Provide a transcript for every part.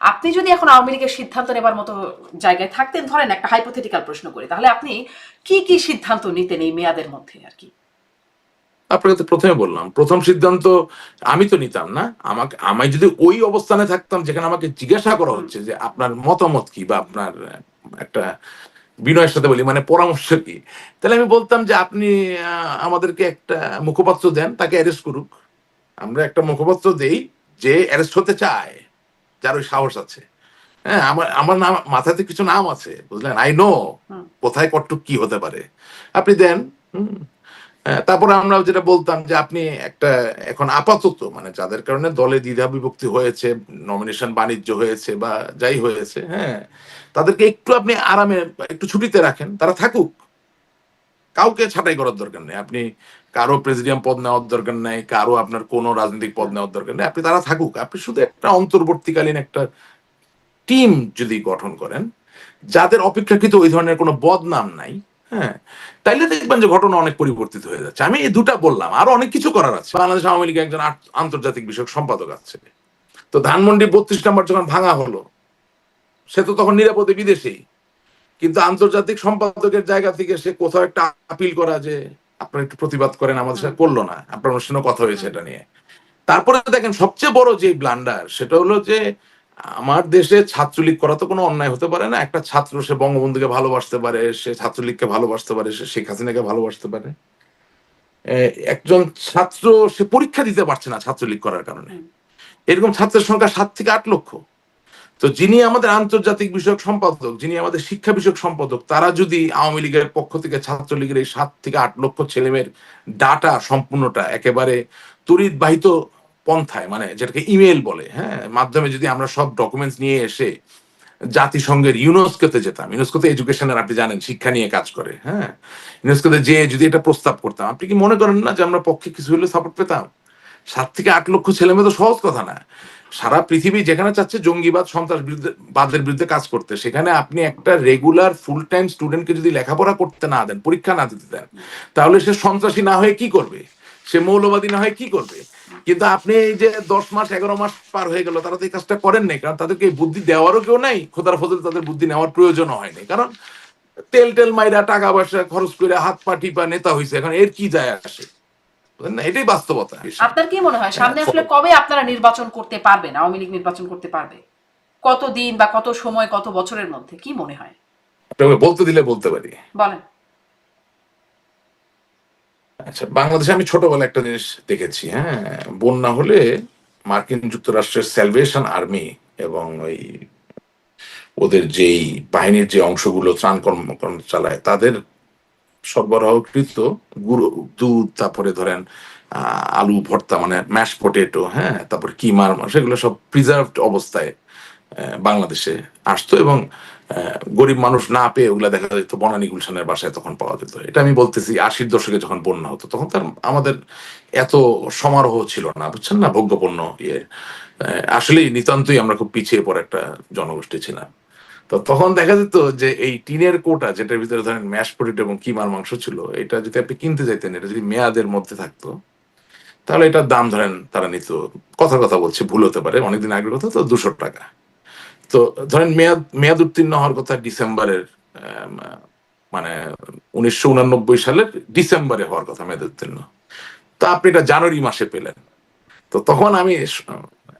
আপনি যদি এখন আওয়ামী লীগের সিদ্ধান্ত নেবার মতো জায়গায় থাকতেন ধরেন একটা হাইপোথেটিক্যাল প্রশ্ন করি তাহলে আপনি কি কি সিদ্ধান্ত নিতেন এই মেয়াদের মধ্যে আর কি? আপনাকে তো প্রথমে বললাম প্রথম সিদ্ধান্ত আমি তো নিতাম না। আমাকে আমি যদি ওই অবস্থানে থাকতাম যেখানে আমাকে জিজ্ঞাসা করা হচ্ছে যে আপনার মতামত কি বা আপনার একটা বিনয়ের সাথে বলি মানে পরামর্শ কি তাহলে আমি বলতাম যে আপনি আমাদেরকে একটা মুখপাত্র দেন তাকে অ্যারেস্ট করুক। আমরা একটা মুখপাত্র দেই যে অ্যারেস্ট হতে চায়। যার ওই সাহস আছে। হ্যাঁ আমার আমার নাম মাথাতে কিছু নাম আছে বুঝলেন? আই নো কোথায় কটটুক কি হতে পারে। আপনি দেন হ্যাঁ, তারপরে আমরা যেটা বলতাম যে আপনি একটা এখন আপাতত মানে যাদের কারণে দলে দ্বিধা বিভক্তি হয়েছে নমিনেশন বাণিজ্য হয়েছে বা যাই হয়েছে হ্যাঁ তাদেরকে একটু আপনি আরামে একটু ছুটিতে রাখেন তারা থাকুক। কাউকে ছাঁটাই করার দরকার নেই। আপনি কারও প্রেসিডিয়াম পদ নেওয়ার দরকার নেই, কারও আপনার কোনো রাজনৈতিক পদ নেওয়ার দরকার নেই, আপনি তারা থাকুক। আপনি শুধু একটা অন্তর্বর্তীকালীন একটা টিম যদি গঠন করেন, যাদের অপেক্ষাকৃত ওই ধরনের কোনো বদনাম নাই হ্যাঁ তাইলে দেখবেন যে ঘটনা অনেক পরিবর্তিত হয়ে যাচ্ছে। আমি এই দুটা বললাম, আরও অনেক কিছু করার আছে। বাংলাদেশ আওয়ামী লীগের একজন আন্তর্জাতিক বিষয়ক সম্পাদক আছে। তো ধানমন্ডি বত্রিশ নম্বর যখন ভাঙা হলো, সে তো তখন নিরাপদে বিদেশেই। কিন্তু আন্তর্জাতিক সম্পাদকের জায়গা থেকে সে কোথাও একটা আপিল করা যে আপনারা একটু প্রতিবাদ করেন আমাদের সাথে করল না। আপনার অনুষ্ঠানে কথা হয়েছে এটা নিয়ে। তারপরে দেখেন সবচেয়ে বড় যে ব্লান্ডার সেটা হলো যে আমার দেশে ছাত্রলীগ করা তো কোনো অন্যায় হতে পারে না। একটা ছাত্র সে বঙ্গবন্ধুকে ভালোবাসতে পারে সে ছাত্রলীগকে ভালোবাসতে পারে সে শেখ হাসিনাকে ভালোবাসতে পারে। একজন ছাত্র সে পরীক্ষা দিতে পারছে না ছাত্রলীগ করার কারণে। এরকম ছাত্রের সংখ্যা সাত থেকে আট লক্ষ। তো যিনি আমাদের আন্তর্জাতিক বিষয়ক সম্পাদক, যিনি আমাদের শিক্ষা বিষয়ক সম্পাদক, তারা যদি আওয়ামী লীগের পক্ষ থেকে ছাত্রলীগের এই সাত থেকে আট লক্ষ ছেলেমেয়ের ডাটা সম্পূর্ণটা একেবারে তড়িৎ বাহিত পন্থায় মানে যেটাকে ইমেল বলে হ্যাঁ মাধ্যমে যদি আমরা সব ডকুমেন্টস নিয়ে এসে জাতিসংঘের ইউনেস্কোতে যেতাম, ইউনেস্কোতে এডুকেশনের আপনি জানেন, শিক্ষা নিয়ে কাজ করে হ্যাঁ ইউনেস্কোতে যে যদি এটা প্রস্তাব করতাম, আপনি কি মনে করেন না যে আমরা পক্ষে কিছু হলে সাপোর্ট পেতাম? সাত থেকে আট লক্ষ ছেলে মেয়ে তো সহজ কথা না। সারা পৃথিবী যেখানে চাচ্ছে জঙ্গিবাদ, সন্ত্রাস বিরুদ্ধে বাদের বিরুদ্ধে কাজ করতে। সেখানে আপনি একটা রেগুলার ফুল টাইম স্টুডেন্টকে যদি লেখাপড়া করতে না দেন, পরীক্ষা না দিতে দেন, তাহলে সে সন্ত্রাসী না হয়ে কি করবে? সে মৌলবাদী না হয়ে কি করবে? কিন্তু আপনি এই যে দশ মাস, এগারো মাস পার হয়ে গেল, তারা তো এই কাজটা করেন নাই, কারণ তাদেরকে বুদ্ধি দেওয়ারও কেউ নাই, খোদার ফজল তাদের বুদ্ধি নেওয়ার প্রয়োজনও হয়নি কারণ তেল টেল মাইরা টাকা পয়সা খরচ করে হাত পা টিপা নেতা হয়েছে এখন এর কি যায় আসে? এটাই বাস্তবতা। আপনার কি মনে হয় সামনে আসলে কবে আপনারা নির্বাচন করতে পারবেন আওয়ামী লীগ নির্বাচন করতে পারবে? কত দিন বা কত সময় কত বছরের মধ্যে? কি মনে হয়? বলতে দিলে বলতে পারি। বলেন। আচ্ছা বাংলাদেশে আমি ছোটবেলা একটা জিনিস দেখেছি হ্যাঁ। বন্যা হলে মার্কিন যুক্তরাষ্ট্রের স্যালভেশন আর্মি এবং ওই ওদের যেই বাহিনীর যে অংশগুলো ত্রাণ কর্মকর্ম চালায় তাদের সরবরাহকৃত গুঁড়ো, দুধ, তারপরে ধরেন আলু ভর্তা মানে ম্যাশ পটেটো হ্যাঁ তারপরে কিমার সেগুলো সব প্রিজার্ভড অবস্থায় বাংলাদেশে আসতো এবং গরিব মানুষ না পেয়ে ওগুলা দেখা যেত বনানী গুলশানের বাসায় তখন পাওয়া যেত। এটা আমি বলতেছি আশির দশকে যখন বন্যা হতো, তখন তার আমাদের এত সমারোহ ছিল না, বুঝছেন না? ভোগ্যপণ্য ইয়ে আসলেই নিতান্তই আমরা খুব পিছিয়ে পড়ে একটা জনগোষ্ঠী ছিলাম। তো তখন দেখা যেত যে এই টিনের কোটা, যেটার ভিতরে ধরেন ম্যাশ পটেটো এবং কিমার মাংস ছিল, এটা যদি আপনি কিনতে যাইতেন, এটা যদি মেয়াদের মধ্যে থাকতো, তাহলে এটার দাম ধরেন তারা নিত, কথা কথা বলছে, ভুল হতে পারে, অনেকদিন আগের কথা তো দুশো টাকা। তো ধরেন মেয়াদ মেয়াদ উত্তীর্ণ হওয়ার কথা ডিসেম্বরের মানে উনিশশো উনানব্বই সালের ডিসেম্বরে হওয়ার কথা মেয়াদ উত্তীর্ণ। তো আপনি এটা জানুয়ারি মাসে পেলেন। তো তখন আমি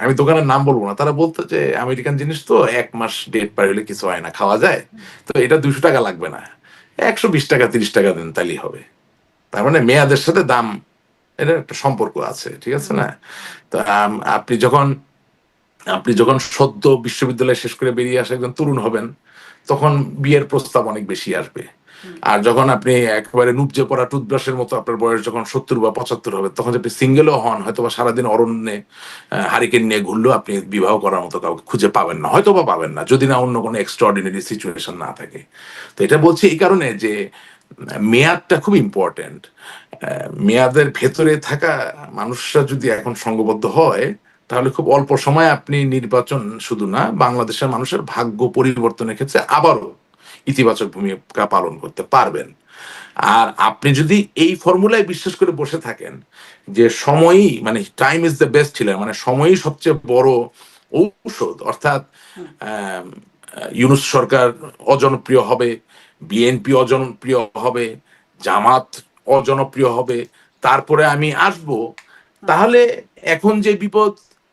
আমি দোকানের নাম বলব না। তারা বলতো যে, আমেরিকান জিনিস তো এক মাস ডেট পার হলে কিছু হয় না, খাওয়া যায়। তো এটা দুশো টাকা লাগবে না। একশো বিশ টাকা, তিরিশ টাকা দেন তাহলেই হবে। তার মানে মেয়াদের সাথে দাম এটা একটা সম্পর্ক আছে, ঠিক আছে না? তো আপনি যখন আপনি যখন সদ্য বিশ্ববিদ্যালয় শেষ করে বেরিয়ে আসে একজন তরুণ হবেন, তখন বিয়ের প্রস্তাব অনেক বেশি আসবে। আর যখন আপনি একেবারে নুবজে পড়া টুথব্রাশের মতো আপনার বয়স যখন সত্তর বা পঁচাত্তর হবে, তখন আপনি সিঙ্গেলও হন হয়তো বা সারাদিন অরণ্যে হারিকেন নিয়ে ঘুরলেও আপনি বিবাহ করার মতো কাউকে খুঁজে পাবেন না। হয়তো বা পাবেন না, যদি না অন্য কোনো এক্সট্রাঅর্ডিনারি সিচুয়েশন না থাকে। তো এটা বলছি এই কারণে যে, মেয়াদটা খুব ইম্পর্টেন্ট মেয়াদের ভেতরে থাকা মানুষরা যদি এখন সঙ্গবদ্ধ হয়, তাহলে খুব অল্প সময় আপনি নির্বাচন শুধু না, বাংলাদেশের মানুষের ভাগ্য পরিবর্তনের ক্ষেত্রে আবারও ইতিবাচক ভূমিকা পালন করতে পারবেন। আর আপনি যদি এই ফর্মুলায় বিশ্বাস করে বসে থাকেন যে সময়ই মানে টাইম ইজ দ্য বেস্ট ছিল মানে সময়ই সবচেয়ে বড় ঔষধ, অর্থাৎ ইউনুস সরকার অজনপ্রিয় হবে বিএনপি অজনপ্রিয় হবে, জামাত অজনপ্রিয় হবে, তারপরে আমি আসব, তাহলে এখন যে বিপদ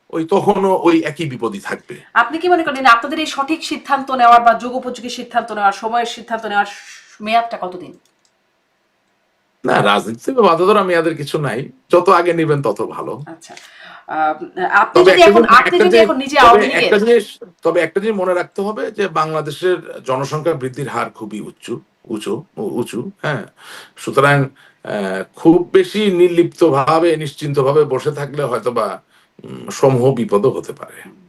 ওই তখনও ওই একই বিপদই থাকবে। আপনি কি মনে করেন আপনাদের এই সঠিক সিদ্ধান্ত নেওয়ার বা যুগোপযোগী সিদ্ধান্ত নেওয়ার সময়ের সিদ্ধান্ত নেওয়ার মেয়াদটা কতদিন? না রাজনীতিতে বাধা ধরা মেয়াদের কিছু নাই। যত আগে নেবেন তত ভালো। আচ্ছা। আপনি তবে যদি একটা এখন জিনিস- আপনি যদি এখন নিজে তবে আওয়ামী একটা জিনিস তবে একটা জিনিস মনে রাখতে হবে যে বাংলাদেশের জনসংখ্যা বৃদ্ধির হার খুবই উচ্চ উঁচু উঁচু হ্যাঁ। সুতরাং আহ, খুব বেশি নির্লিপ্ত ভাবে নিশ্চিন্ত ভাবে বসে থাকলে হয়তোবা সমূহ বিপদও হতে পারে।